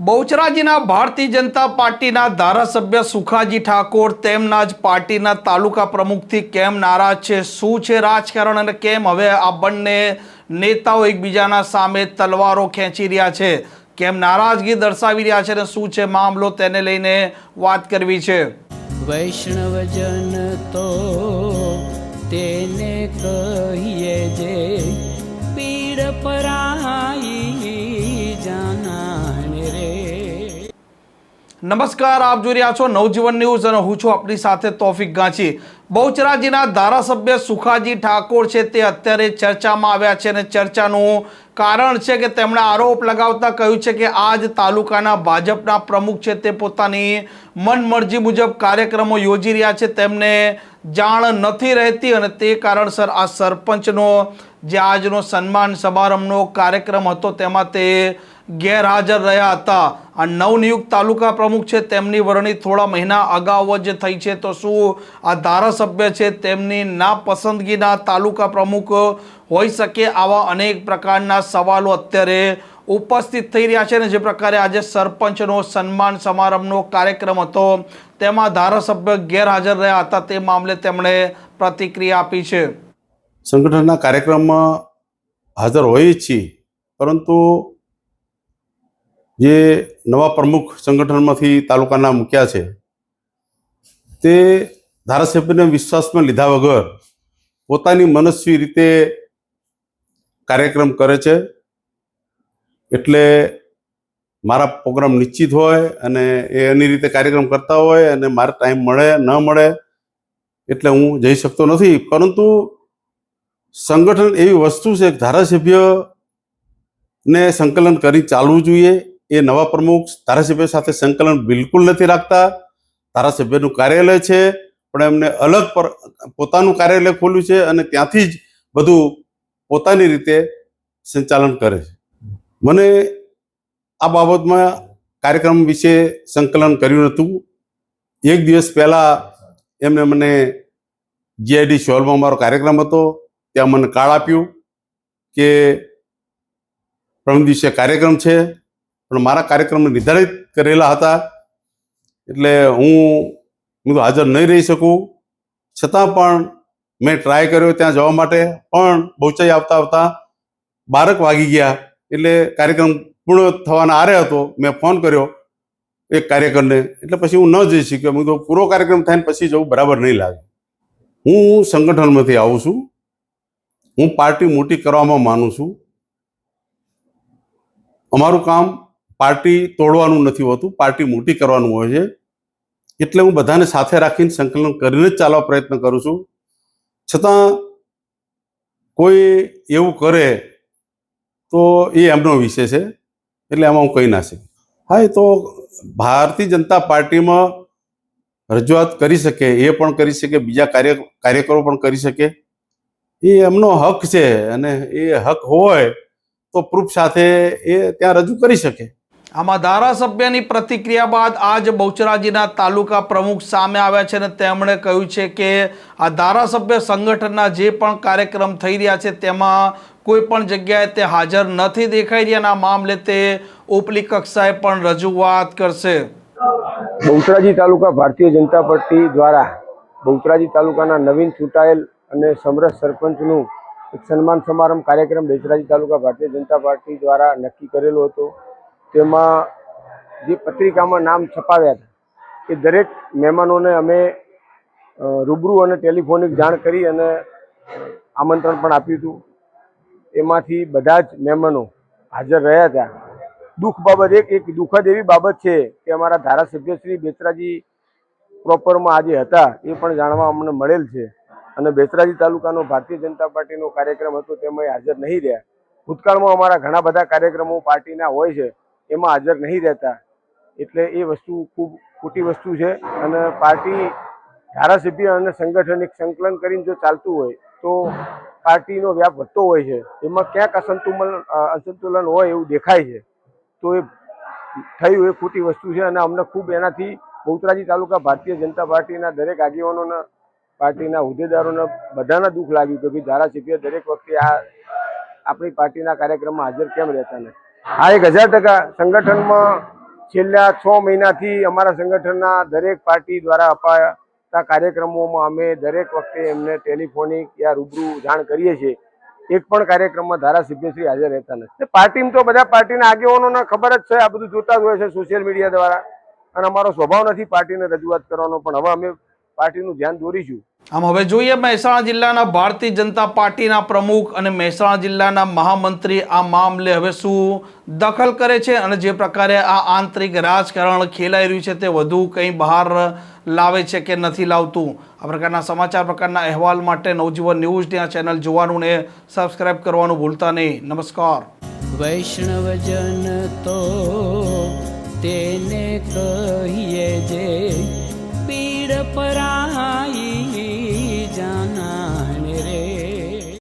બહુચરાજીના ભારતીય જનતા પાર્ટીના ધારાસભ્ય સુખાજી ઠાકોર તેમના જ પાર્ટીના તાલુકા પ્રમુખથી કેમ નારાજ છે? શું છે રાજકારણ અને કેમ? હવે આ બંને નેતાઓ એકબીજાના સામે તલવારો ખેંચી રહ્યા છે. કેમ નારાજગી દર્શાવી રહ્યા છે અને શું છે મામલો તેને લઈને વાત કરવી છે. વૈષ્ણવજન તો તેને કહીએ જે પીડ પરાઈ નમસ્કાર, આપ જોઈ રહ્યા છો નવજીવન ન્યૂઝ અને હું છું આપની સાથે તોફિક ગાંચી. બહુચરાજીના ધારાસભ્ય સુખાજી ઠાકોર છે તે અત્યારે ચર્ચામાં આવ્યા છે અને ચર્ચાનું કારણ છે કે તેમણે આરોપ લગાવતા કહ્યું છે કે આજ તાલુકાના ભાજપના પ્રમુખ છે તે પોતાની મનમરજી મુજબ કાર્યક્રમો યોજી રહ્યા છે. તેમને જાણ નથી રહેતી અને તે કારણસર આ સરપંચનો જે આજનો સન્માન સમારંભનો કાર્યક્રમ હતો તેમાં તે ગેરહાજર રહ્યા હતા. આ નવનિયુક્ત તાલુકા પ્રમુખ છે, તેમની વરણી થોડા મહિના અગાઉ જ થઈ છે. તો શું આ ધારાસભ્ય છે, તેમની નાપસંદગીના તાલુકા પ્રમુખ હોઈ શકે આવા અનેક પ્રકારના સવાલો અત્યારે ઉપસ્થિત થઈ રહ્યા છે ને જે પ્રકારે આજે સરપંચનો સન્માન સમારંભનો કાર્યક્રમ હતો, તેમાં ધારાસભ્ય ગેરહાજર રહ્યા હતા. તે મામલે તેમણે પ્રતિક્રિયા આપી છે. સંગઠનના કાર્યક્રમમાં હાજર હોઈએ છીએ, પરંતુ જે નવા પ્રમુખ સંગઠનમાંથી તાલુકાના મૂક્યા છે, તે ધારાસભ્યને વિશ્વાસમાં લીધા વગર પોતાની મનસ્વી રીતે કાર્યક્રમ કરે છે. એટલે મારા પ્રોગ્રામ નિશ્ચિત હોય અને એ એની રીતે કાર્યક્રમ કરતા હોય અને મારે ટાઈમ મળે, ન મળે એટલે હું જઈ શકતો નથી. પરંતુ સંગઠન એવી વસ્તુ છે કે ધારાસભ્યને સંકલન કરી ચાલવું જોઈએ. એ નવા પ્રમુખ ધારાસભ્ય સાથે સંકલન બિલકુલ નથી રાખતા. ધારાસભ્યનું કાર્યાલય છે, પણ એમને અલગ પર, પોતાનું કાર્યાલય ખોલ્યું છે અને ત્યાંથી જ બધું પોતાની રીતે સંચાલન કરે છે. મને આ બાબતમાં કાર્યક્રમ વિશે સંકલન કર્યું હતું એક દિવસ પહેલાં એમને મને જીઆઈડી શોલમાં મારો કાર્યક્રમ હતો. ત્યાં મને કાર્ડ આપ્યું કે પરમ દિવસે કાર્યક્રમ છે. પણ મારા કાર્યક્રમ નિર્ધારિત કરેલા હતા. એટલે હું હું તો હાજર નહીં રહી શકું. છતાં પણ મેં ટ્રાય કર્યો ત્યાં જવા માટે, પણ બહુચાઈ આવતા આવતા બારક વાગી ગયા. એટલે કાર્યક્રમ પૂર્ણ થવાના આરે હતો, મેં ફોન કર્યો એક કાર્યકરને. એટલે પછી હું ન જઈ શક્યો. મેં તો પૂરો કાર્યક્રમ થાય પછી જવું બરાબર નહીં લાગે. હું સંગઠનમાંથી આવું છું. હું પાર્ટી મોટી કરવામાં માનું છું. અમારું કામ પાર્ટી તોડવાનું નથી હોતું, પાર્ટી મોટી કરવાનું હોય છે. એટલે હું બધાને સાથે રાખીને સંકલન કરીને જ ચાલવા પ્રયત્ન કરું છું. છતાં કોઈ એવું કરે તો એ એમનો વિષય છે, એટલે એમાં હું કહી ના શકું. હા, એ તો ભારતીય જનતા પાર્ટીમાં રજૂઆત કરી શકે, એ પણ કરી શકે, બીજા કાર્ય, કાર્યકરો પણ કરી શકે. એ એમનો હક છે અને એ હક હોય તો પ્રૂફ સાથે એ ત્યાં રજૂ કરી શકે. આમાં ધારાસભ્યની પ્રતિક્રિયા બાદ આજ બહુચરાજીના તાલુકા પ્રમુખ સામે આવ્યા છે અને તેમણે કહ્યું છે કે આ ધારાસભ્ય સંગઠનના જે પણ કાર્યક્રમ થઈ રહ્યા છે તેમાં કોઈ પણ જગ્યાએ તે હાજર નથી દેખાઈ રહ્યા આ મામલે તે ઉપલી કક્ષાએ પણ રજૂઆત કરશે. બહુચરાજી તાલુકા ભારતીય જનતા પાર્ટી દ્વારા બહુચરાજી તાલુકાના નવીન ચૂંટાયેલ અને સમરસ સરપંચનું એક સન્માન સમારંભ કાર્યક્રમ બહુચરાજી તાલુકા ભારતીય જનતા પાર્ટી દ્વારા નક્કી કરેલો હતો. તેમાં જે પત્રિકામાં નામ છપાવ્યા હતા, એ દરેક મહેમાનોને અમે રૂબરૂ અને ટેલિફોનિક જાણ કરી અને આમંત્રણ પણ આપ્યું હતું. એમાંથી બધા જ મહેમાનો હાજર રહ્યા હતા. દુઃખ બાબત એક એક દુઃખદ એવી બાબત છે કે અમારા ધારાસભ્ય શ્રી બેચરાજી પ્રોપરમાં આજે હતા, એ પણ જાણવા અમને મળેલ છે. અને બેચરાજી તાલુકાનો ભારતીય જનતા પાર્ટીનો કાર્યક્રમ હતો, તેમાં હાજર નહીં રહ્યા. ભૂતકાળમાં અમારા ઘણા બધા કાર્યક્રમો પાર્ટીના હોય છે. એમાં હાજર નહીં રહેતા. એટલે એ વસ્તુ ખૂબ ખોટી વસ્તુ છે અને પાર્ટી ધારાસભ્ય અને સંગઠન એક સંકલન કરીને જો ચાલતું હોય, તો પાર્ટીનો વ્યાપ વધતો હોય છે. એમાં ક્યાંક અસંતુલન અસંતુલન હોય એવું દેખાય છે. તો એ થયું એ ખોટી વસ્તુ છે અને અમને ખૂબ એનાથી બહુતરાજી તાલુકા ભારતીય જનતા પાર્ટીના દરેક આગેવાનોના, પાર્ટીના હોદ્દેદારોને બધાને દુઃખ લાગ્યું કે ભાઈ ધારાસભ્ય દરેક વખતે આ, આપણી પાર્ટીના કાર્યક્રમમાં હાજર કેમ રહેતા નથી. આ એક હજાર ટકા સંગઠનમાં છેલ્લા છ મહિનાથી અમારા સંગઠનના દરેક પાર્ટી દ્વારા અપાતા કાર્યક્રમોમાં અમે દરેક વખતે એમને ટેલિફોનિક યા રૂબરૂ જાણ કરીએ છીએ. એક પણ કાર્યક્રમમાં ધારાસભ્યશ્રી હાજર રહેતા નથી. પાર્ટીમાં તો બધા પાર્ટીના આગેવાનોને ખબર જ છે, આ બધું જોતા જ હોય છે સોશિયલ મીડિયા દ્વારા. અને અમારો સ્વભાવ નથી પાર્ટીને રજૂઆત કરવાનો, પણ હવે અમે પાર્ટીનું ધ્યાન દોરીશું. આમ હવે જોઈએ મહેસાણા જિલ્લાના ભારતીય જનતા પાર્ટીના પ્રમુખ અને મહેસાણા જિલ્લાના મહામંત્રી આ મામલે હવે શું દખલ કરે છે અને જે પ્રકારે આ આંતરિક રાજકારણ ખેલાઈ રહ્યું છે તે વધુ કંઈ બહાર લાવે છે કે નથી લાવતું? આ પ્રકારના સમાચાર, પ્રકારના અહેવાલ માટે નવજીવન ન્યૂઝની આ ચેનલ જોવાનું ને સબસ્ક્રાઇબ કરવાનું ભૂલતા નહીં. નમસ્કાર. વૈષ્ણવજન તો તેને કહીએ જે પીડ પરાઈ